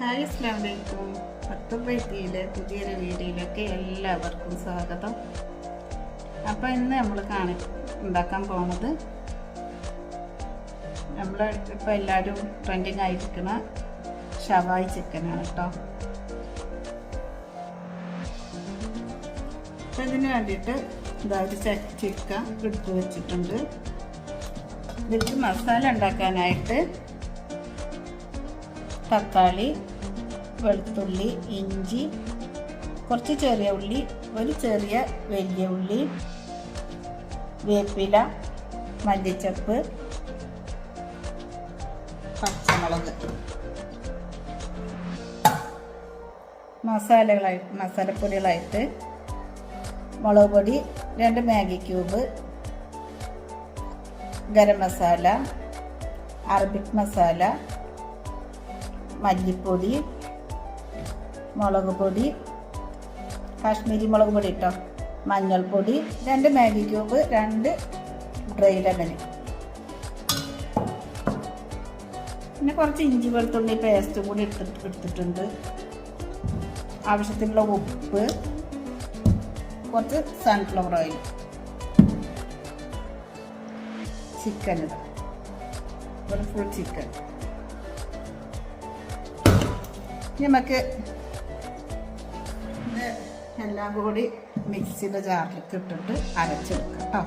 Hi അസ്ലാം വലൈക്കും പത്തും വൈദ്യയിലെ പുതിയൊരു വീഡിയോയിലേക്ക് എല്ലാവർക്കും സ്വാഗതം. അപ്പോൾ ഇന്ന് നമ്മൾ കാണി ഉണ്ടാക്കാൻ പോണത് നമ്മൾ ഇപ്പോൾ എല്ലാവരും ട്രെൻഡിങ് ആയിരിക്കുന്ന ഷവായി ചിക്കനാണ് കേട്ടോ അപ്പം ഇതിന് വേണ്ടിയിട്ട് ഇതായത് ചിക്കൻ എടുത്ത് വെച്ചിട്ടുണ്ട്. ഇതിൽ മസാല ഉണ്ടാക്കാനായിട്ട് തക്കാളി വെളുത്തുള്ളി ഇഞ്ചി കുറച്ച് ചെറിയ ഉള്ളി ഒരു ചെറിയ വലിയ ഉള്ളി വേപ്പില മല്ലിച്ചപ്പ് പച്ചമുളക്. മസാലകളായി മസാലപ്പൊടികളായിട്ട് മുളക് പൊടി രണ്ട് Maggi cube garam masala Arabic masala മല്ലിപ്പൊടി മുളക് പൊടി കാശ്മീരി മുളക് പൊടി ഇട്ടോ? മഞ്ഞൾപ്പൊടി രണ്ട് മാഗി ക്യൂബ് രണ്ട് ഡ്രൈ ലെമൺ. പിന്നെ കുറച്ച് ഇഞ്ചി വെളുത്തുള്ളി പേസ്റ്റും കൂടി എടുത്തിട്ട് എടുത്തിട്ടുണ്ട്. ആവശ്യത്തിനുള്ള ഉപ്പ് കുറച്ച് സൺഫ്ലവർ ഓയിൽ ചിക്കൻ ഒരു ഫുൾ ചിക്കൻ നമുക്ക് എല്ലാം കൂടി മിക്സിയുടെ ജാറിലേക്ക് ഇട്ടിട്ട് അരച്ചെടുക്കാം കേട്ടോ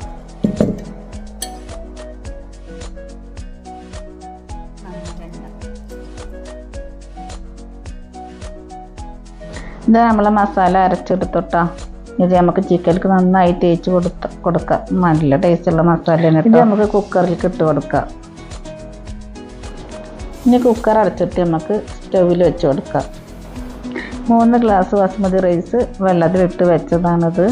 ഇത് നമ്മളെ മസാല അരച്ചെടുത്തോട്ടോ. ഇത് നമുക്ക് ചിക്കനിക്ക് നന്നായി തേച്ച് കൊടുത്ത കൊടുക്കാം. നല്ല ടേസ്റ്റുള്ള മസാലയാണ് ഇത് നമുക്ക് കുക്കറിലേക്ക് ഇട്ട് കൊടുക്കാം. ഇനി കുക്കർ അരച്ചിട്ട് നമുക്ക് സ്റ്റൗവിൽ വെച്ച് കൊടുക്കാം. മൂന്ന് ഗ്ലാസ് ബസ്മതി റൈസ് വെള്ളത്തിലിട്ട് വെച്ചതാണത്.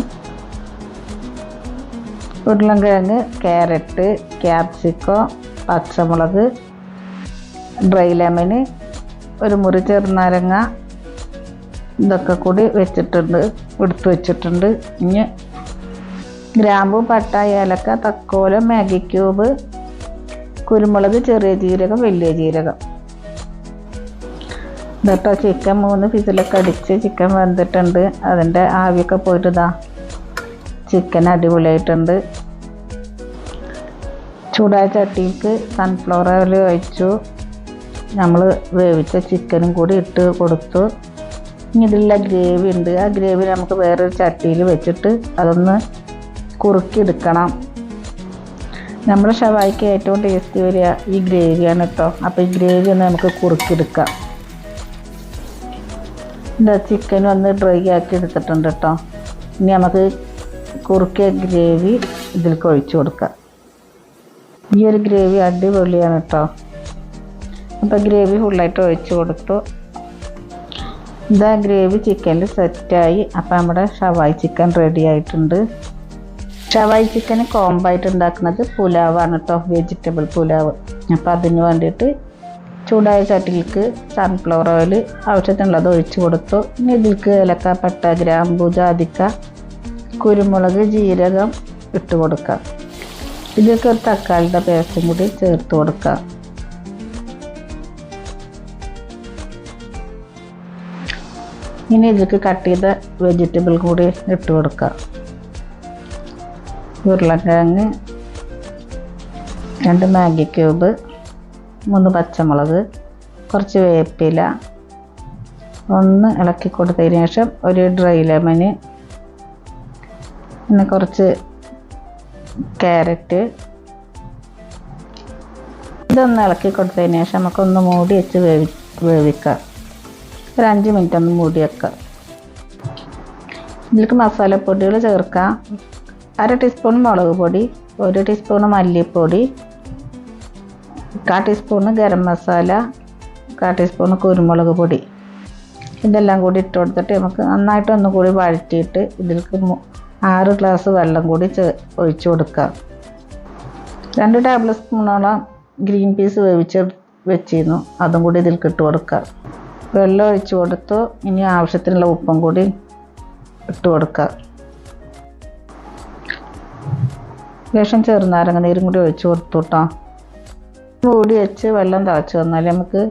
ഉരുളൻകിഴങ്ങ് ക്യാരറ്റ് ക്യാപ്സിക്കോ പച്ചമുളക് ഡ്രൈ ലെമന് ഒരു മുറി ചെറുനാരങ്ങ ഇതൊക്കെ കൂടി വെച്ചിട്ടുണ്ട് എടുത്ത് വെച്ചിട്ടുണ്ട്. ഇനി ഗ്രാമ്പു പട്ട ഏലക്ക തക്കോലം മാഗി ക്യൂബ് കുരുമുളക് ചെറിയ ജീരകം വലിയ ജീരകം. ഇതട്ടോ ചിക്കൻ മൂന്ന് ഫിസിലൊക്കെ അടിച്ച് ചിക്കൻ വെന്തിട്ടുണ്ട്. അതിന്റെ ആവിയൊക്കെ പോയിട്ടിതാ ചിക്കൻ അടിപൊളിയായിട്ടുണ്ട്. ചൂടായ ചട്ടിക്ക് സൺഫ്ലവർ ഓയിൽ ഒഴിച്ചു. നമ്മൾ വേവിച്ച ചിക്കനും കൂടി ഇട്ട് കൊടുത്തു. ഇനി ഇതിലുള്ള ഗ്രേവി ഉണ്ട്. ആ ഗ്രേവി നമുക്ക് വേറൊരു ചട്ടിയിൽ വെച്ചിട്ട് അതൊന്ന് കുറുക്കിയെടുക്കണം. നമ്മുടെ ഷവായിക്ക് ഏറ്റവും ടേസ്റ്റ് വരിക ഈ ഗ്രേവിയാണ് കേട്ടോ അപ്പോൾ ഈ ഗ്രേവി ഒന്ന് നമുക്ക് കുറുക്കിയെടുക്കാം. ചിക്കൻ ഒന്ന് ഡ്രൈ ആക്കി എടുത്തിട്ടുണ്ട് കേട്ടോ ഇനി നമുക്ക് കുറുക്കിയ ഗ്രേവി ഇതിലേക്ക് ഒഴിച്ചു കൊടുക്കാം. ഈ ഒരു ഗ്രേവി അടിപൊളിയാണ് കേട്ടോ അപ്പോൾ ഗ്രേവി ഫുള്ളായിട്ട് ഒഴിച്ച് കൊടുത്തു. ഇതാ ഗ്രേവി ചിക്കനിൽ സെറ്റായി അപ്പോൾ നമ്മുടെ ഷവായി ചിക്കൻ റെഡി ആയിട്ടുണ്ട്. ഷവായി ചിക്കൻ കോമ്പായിട്ട് ഉണ്ടാക്കുന്നത് പുലാവാണ് കേട്ടോ വെജിറ്റബിൾ പുലാവ്. അപ്പോൾ അതിന് വേണ്ടിയിട്ട് ചൂടായ ചട്ടിലേക്ക് സൺഫ്ലവർ ഓയിൽ ആവശ്യത്തിനുള്ളത് ഒഴിച്ചു കൊടുത്തു. ഇനി ഇതിലേക്ക് ഏലക്ക പട്ട ഗ്രാമ്പു ജാതിക്ക കുരുമുളക് ജീരകം ഇട്ട് കൊടുക്കുക ഇതിലേക്ക് ഒരു തക്കാളിയുടെ പേസ്റ്റും കൂടി ചേർത്ത് കൊടുക്കുക ഇനി ഇതിലേക്ക് കട്ട് ചെയ്ത വെജിറ്റബിൾ കൂടി ഇട്ട് കൊടുക്കുക ഉരുളക്കിഴങ്ങ് രണ്ട് മാഗി ക്യൂബ് മൂന്ന് പച്ചമുളക് കുറച്ച് വേപ്പില ഒന്ന് ഇളക്കി കൊടുത്തതിന് ശേഷം ഒരു ഡ്രൈ ലെമന് പിന്നെ കുറച്ച് ക്യാരറ്റ് ഇതൊന്ന് ഇളക്കി കൊടുത്തതിന് ശേഷം നമുക്കൊന്ന് മൂടി വെച്ച് വേവി വേവിക്കാം. ഒരു അഞ്ച് മിനിറ്റ് ഒന്ന് മൂടി വെക്കാം. ഇതിലേക്ക് മസാലപ്പൊടികൾ ചേർക്കാം. അര ടീസ്പൂൺ മുളക് പൊടി ഒരു ടീസ്പൂൺ മല്ലിപ്പൊടി കാ ടീസ്പൂണ് ഗരം മസാല കാ ടീസ്പൂണ് കുരുമുളക് പൊടി. ഇതെല്ലാം കൂടി ഇട്ട് കൊടുത്തിട്ട് നമുക്ക് നന്നായിട്ട് ഒന്നും കൂടി വഴറ്റിയിട്ട് ഇതിലേക്ക് ആറ് ഗ്ലാസ് വെള്ളം കൂടി ചേ ഒഴിച്ചു കൊടുക്കാം. രണ്ട് ടേബിൾ സ്പൂണോളം ഗ്രീൻ പീസ് വേവിച്ച് വെച്ചിരുന്നു. അതും കൂടി ഇതിലേക്ക് ഇട്ട് കൊടുക്കാം. വെള്ളം ഒഴിച്ച് കൊടുത്തു. ഇനി ആവശ്യത്തിനുള്ള ഉപ്പും കൂടി ഇട്ട് കൊടുക്കാം. ലേശം ചെറുനാരങ്ങ നീരും കൂടി ഒഴിച്ച് കൊടുത്തു കേട്ടോ മൂടി വെച്ച് വെള്ളം തിളച്ച് വന്നാൽ നമുക്ക്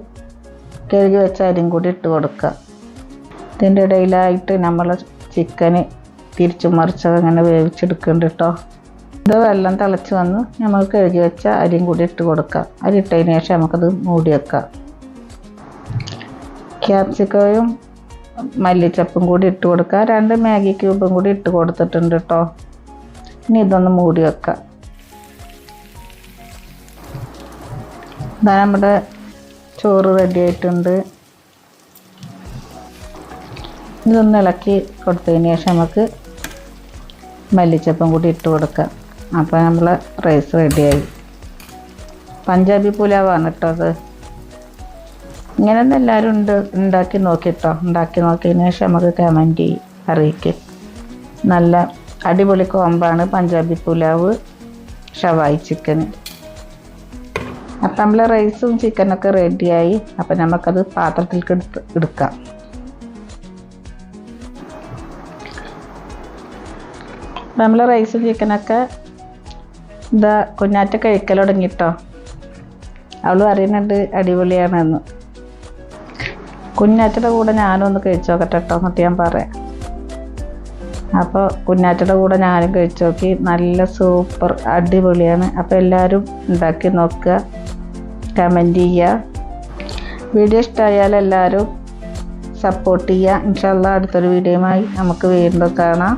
കഴുകി വെച്ച അരിയും കൂടി ഇട്ട് കൊടുക്കുക. ഇതിന്റെ ഇടയിലായിട്ട് നമ്മൾ ചിക്കന് തിരിച്ചു മറിച്ചത് അങ്ങനെ വേവിച്ചെടുക്കുന്നുണ്ട് കേട്ടോ. ഇത് വെള്ളം തിളച്ച് വന്ന് നമ്മൾ കഴുകി വെച്ച അരിയും കൂടി ഇട്ട് കൊടുക്കാം അരി ഇട്ടതിന് ശേഷം നമുക്കത് മൂടി വെക്കാം ക്യാപ്സിക്കയും മല്ലിച്ചപ്പും കൂടി ഇട്ട് കൊടുക്കുക. രണ്ട് മാഗി ക്യൂബും കൂടി ഇട്ട് കൊടുത്തിട്ടുണ്ട് കേട്ടോ. ഇനി ഇതൊന്ന് മൂടി വെക്കാം ഇതാ നമ്മുടെ ചോറ് റെഡി ആയിട്ടുണ്ട്. ഇതൊന്ന് ഇളക്കി കൊടുത്തതിന് ശേഷം നമുക്ക് മല്ലിച്ചപ്പം കൂടി ഇട്ട് കൊടുക്കാം. അപ്പോൾ നമ്മൾ റൈസ് റെഡിയായി പഞ്ചാബി പുലാവാണ് കേട്ടോ അത്. ഇങ്ങനെയൊന്നും എല്ലാവരും ഉണ്ട് ഉണ്ടാക്കി നോക്കിട്ടോ ഉണ്ടാക്കി നോക്കിയതിന് ശേഷം നമുക്ക് കമന്റ് അറിയിക്കും. നല്ല അടിപൊളി കോമ്പാണ് പഞ്ചാബി പുലാവ് ഷവായി ചിക്കൻ അപ്പം നമ്മൾ റൈസും ചിക്കനൊക്കെ റെഡിയായി അപ്പം നമുക്കത് പാത്രത്തിലേക്ക് എടുത്ത് എടുക്കാം. നമ്മൾ റൈസും ചിക്കനൊക്കെ ഇതാ കുഞ്ഞാറ്റ കഴിക്കൽ തുടങ്ങിട്ടോ. അവൾ പറയുന്നുണ്ട് അടിപൊളിയാണെന്ന്. കുഞ്ഞാറ്റയുടെ കൂടെ ഞാനും ഒന്ന് കഴിച്ചു നോക്കട്ടെ കേട്ടോ എന്നിട്ട് ഞാൻ പറയാം. അപ്പോൾ കുഞ്ഞാറ്റയുടെ കൂടെ ഞാനും കഴിച്ചു നോക്കി. നല്ല സൂപ്പർ അടിപൊളിയാണ്. അപ്പോൾ എല്ലാവരും ഉണ്ടാക്കി നോക്കുക. കമന്റ് ചെയ്യുക. വീഡിയോ ഇഷ്ടമായാൽ എല്ലാവരും സപ്പോർട്ട് ചെയ്യുക. ഇൻഷാല്ല അടുത്തൊരു വീഡിയോയുമായി നമുക്ക് വീണ്ടും കാണാം.